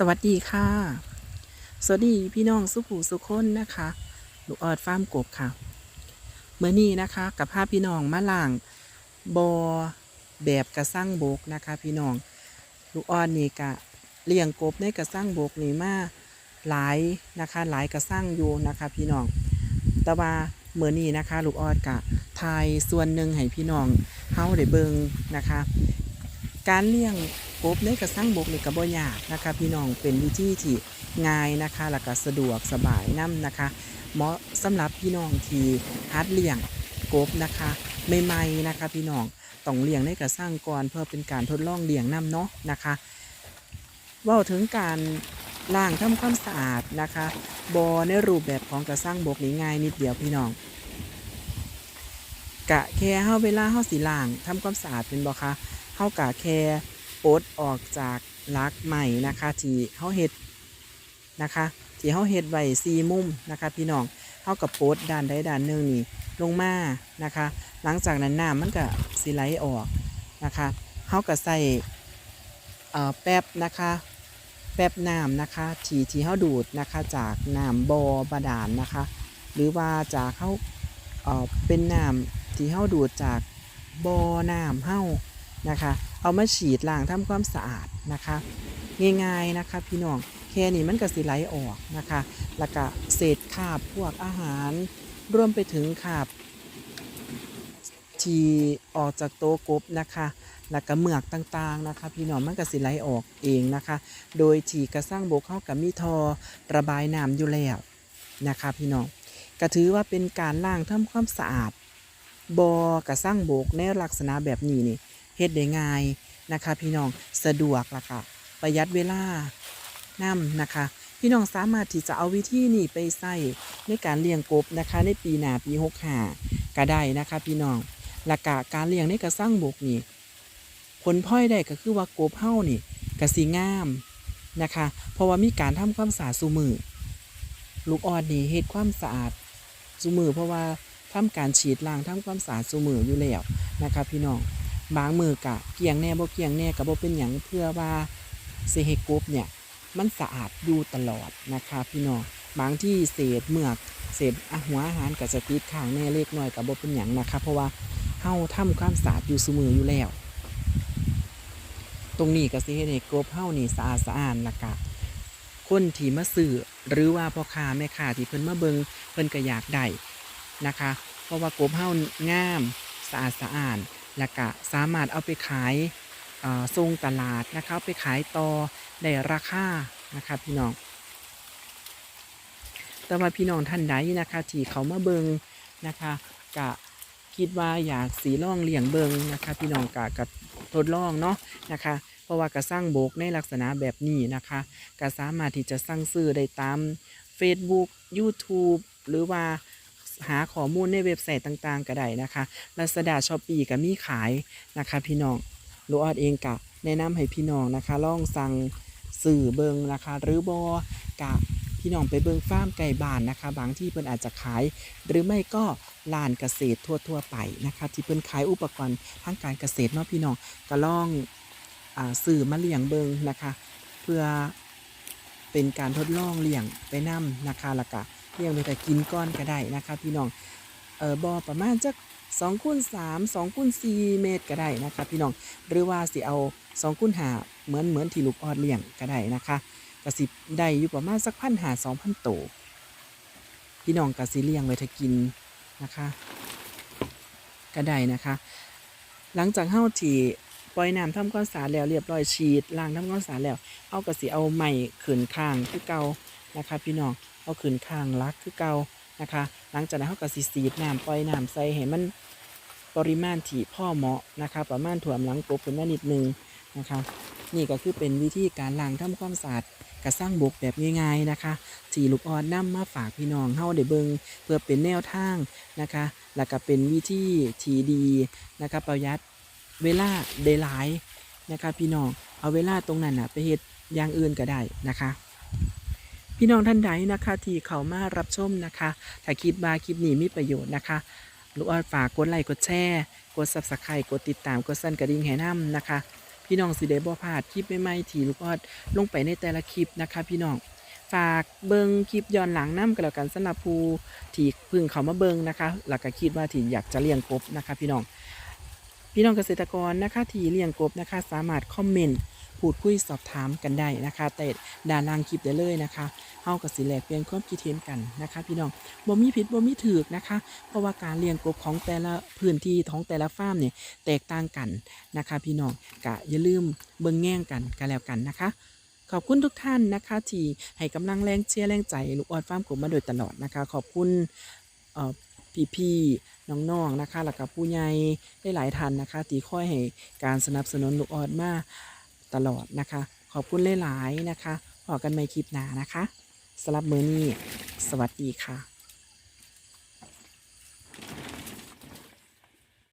สวัสดีค่ะ สวัสดีพี่น้องสุผูสุคนนะคะลูกออดฟาร์มกบค่ะเมื่อนี้นะคะ กับพาพพี่น้องมาล่างบอแบบกระสั่งบกนะคะ พี่น้องลูกออดนี่กะเลี้ยงกบในกระสั่งบกนี่มาหลายนะคะ หลายกระสั่งอยู่นะคะ พี่น้องแต่ว่าเมื่อนี้นะคะ ลูกออดกะทายส่วนหนึ่งให้พี่น้องเฮาได้เบิงนะคะ การเลี้ยง กบในกระสังบกนี่ก็บ่ยากนะคะพี่น้องเป็นวิธีที่ง่ายนะคะแล้วก็สะดวกสบายนํนะคะ เหมาะสำหรับพี่น้องที่ฮัดเลี้ยงกบนะคะใหม่ๆนะคะ พี่น้องต้องเลี้ยงในกระสังก่อนเพื่อเป็นการทดลองเลี้ยงนํเนาะนะคะว่าถึงการล้างทำความสะอาดนะคะบอในรูปแบบของกระสังบกนี่ง่ายนิดเดียวพี่น้องกะแค่เฮาเวลาเฮาสิล้างทำความสะอาดเป็นบ่คะเฮากะแค่ ปลดออกจากลักใหม่นะคะที่เฮาเฮ็ดนะคะที่เฮาเฮ็ดไว้สี่มุมนะคะพี่น้องเฮากับปลดด้านใดด้านหนึ่งนี่ลงมานะคะ หลังจากนั้นน้ำมันก็สิไหลออกนะคะเฮาก็ใส่เอ่อแป๊บนะคะแป๊บน้ำนะคะที่ที่เฮาดูดนะคะจากน้ำบอบาดาลนะคะ หรือว่าจากเฮาเเป็นน้ำที่เฮาดูดจากบอน้ำเฮานะคะ เอามาฉีดล้างทำความสะอาดนะคะ ง่ายๆนะคะพี่น้องแค่นี้มันก็สิไหลออกนะคะ แล้วก็เศษคาบพวกอาหารรวมไปถึงคาบที่ออกจากโต๊ะกบนะคะแล้วก็เมือกต่างๆนะคะ พี่น้องมันก็สิไหลออกเองนะคะ โดยที่กระสร้างบกเข้ากับมีทอระบายน้ำอยู่แล้วนะคะ พี่น้องก็ถือว่าเป็นการล้างทำความสะอาดบอกระสร้างบกในลักษณะแบบนี้นี่ เฮ็ดได้ง่ายนะคะ พี่น้องสะดวกละค่ะประหยัดเวลานํนะคะ พี่น้องสามารถที่จะเอาวิธีนี้ไปใส่ในการเลี้ยงกบนะคะ ในปีหน้าปี65ก็ได้นะคะ พี่น้องและกการเลี้ยงในกระสร้างบกนี่ผลพลอยได้ก็คือว่ากบเฮานี่กระสีงามนะคะ เพราะว่ามีการทำความสะอาดสูมือลูกออดนี่เฮ็ดความสะอาดสูมือเพราะว่าทำการฉีดล้างทำความสะอาดสูมืออยู่แล้วนะคะ พี่น้อง บางมือกะเกียงแน่บ่เกียงแน่ก็บ่เป็นหยังเพื่อว่าสิให้กบเนี่ยมันสะอาดอยู่ตลอดนะคะพี่น้องบางที่เศษเมือกเศษอาหัวอาหารก็จะติดข้างแน่เล็กน้อยก็บ่เป็นหยังนะคะเพราะว่าเฮาทำความสะอาดอยู่ซุมืออยู่แล้ว ตรงนี้ก็สิเฮ็ดให้กบเฮานี่สะอาดสะอาดละกะคนที่มาซื้อหรือว่าพ่อค้าแม่ค้าที่เพิ่นมาเบิงเพิ่นก็อยากได้นะคะ เพราะว่ากบเฮางามสะอาดสะอาด และก็สามารถเอาไปขายส่งตลาดนะคะไปขายต่อได้ราคานะคะพี่น้อง แต่ว่าพี่น้องท่านใดนะคะที่เขามาเบิงนะคะกะคิดว่าอยากสีล่องเลี้ยงเบิงนะคะ พี่น้องกะกะทดลองเนาะนะคะ เพราะว่ากระสร้างโบกในลักษณะแบบนี้นะคะก็สามารถที่จะสั่งซื้อได้ตาม Facebook YouTube หรือว่า หาข้อมูลในเว็บไซต์ต่างๆ ก็ได้นะคะ Lazada Shopee ก็มีขายนะคะ พี่น้องลูกออดเองกะแนะนำให้พี่น้องนะคะ ลองสั่งสื่อเบิงนะคะ หรือบอกะพี่น้องไปเบิงฟาร์มไก่บ้านนะคะ บางที่เพิ่นอาจจะขาย หรือไม่ก็ลานเกษตรทั่วๆไปนะคะ ที่เพิ่นขายอุปกรณ์ทางการเกษตรเนาะพี่น้องก็ลองอ่าสื่อมาเลี้ยงเบิงนะคะ เพื่อเป็นการทดลองเลี้ยงไปนำนะคะแล้วก็ เลี้ยงไปแต่กินก้อนก็ได้นะคะพี่น้องเออบอประมาณจักสองคูณสามสองคูณสี่เมตรก็ได้นะคะพี่น้องหรือว่าสิเอาสองคูณหาเหมือนเหมือนที่ลูกออดเลี้ยงก็ได้นะคะก็สิได้อยู่ประมาณสักพันหาสองพันโตวพี่น้องก็สิเลี้ยงไว้ถ้ากินนะคะก็ได้นะคะ หลังจากเฮาที่ปล่อยน้ำทำความสาดแล้วเรียบร้อยฉีดล้างทำความสาดแล้วเอาก็สิเอาไม้ขืนข้างคือเก่า นะคะ พี่น้องเอาขืนข้างลักคือเก่านะคะ หลังจากนั้นเขาก็สิสีน้ำปล่อยน้ำใส่ให้มันปริมาณที่พ่อเหมาะนะคะ ประมาณถ่วหลังกบขึ้นมานิดนึงนะคะ นี่ก็คือเป็นวิธีการล้างทำความสะอาดกระสร้างบกแบบง่ายๆนะคะที่ลูกอ่อนนำมาฝากพี่น้องเฮาได้เบิงเพื่อเป็นแนวทางนะคะ แล้วก็เป็นวิธีที่ดีนะคะประหยัดเวลาได้หลายนะคะ พี่น้องเอาเวลาตรงนั้นนะไปเฮ็ดอย่างอื่นก็ได้นะคะ พี่น้องท่านใดนะคะที่เขามารับชมนะคะถ้าคิดว่าคลิปนี้มีประโยชน์นะคะลูกออดฝากกดไลค์กดแชร์กด subscribe กดติดตามกดสั่นกระดิ่งให้นำนะคะ พี่น้องสิได้บ่พลาดคลิปใหม่ๆที่ลูกออดลงไปในแต่ละคลิปนะคะ พี่น้องฝากเบิงคลิปย้อนหลังน้ำกันแล้วกันสำหรับผู้ที่พึ่งเขามาเบิงนะคะแล้วก็คิดว่าที่อยากจะเลี้ยงกบนะคะ พี่น้องพี่น้องเกษตรกรนะคะที่เลี้ยงกบนะคะ สามารถคอมเมนต์ พูดคุยสอบถามกันได้นะคะแต่ด้านางคลิปได้เลยนะคะเฮากับสิแลกเปลี่ยนความคิดเห็นกันนะคะ พี่น้องบ่มีผิดบ่มีถูกนะคะ เพราะว่าการเลี้ยงกบของแต่ละพื้นที่ของแต่ละฟาร์มเนี่ยแตกต่างกันนะคะ พี่น้องกะอย่าลืมเบิ่งแง่งกันกันแล้วกันนะคะขอบคุณทุกท่านนะคะ ที่ให้กำลังแรงเชียร์แรงใจลูกออดฟาร์มกบมาโดยตลอดนะคะ ขอบคุณเอ่พี่ๆน้องๆนะคะแล้วก็ผู้ใหญ่ได้หลายท่านนะคะ ที่คอยให้การสนับสนุนลูกออดมา ตลอดนะคะ ขอบคุณหลาย ๆ นะคะพอกันใหม่คลิปหน้านะคะสำหรับมื้อนี้ สวัสดีค่ะ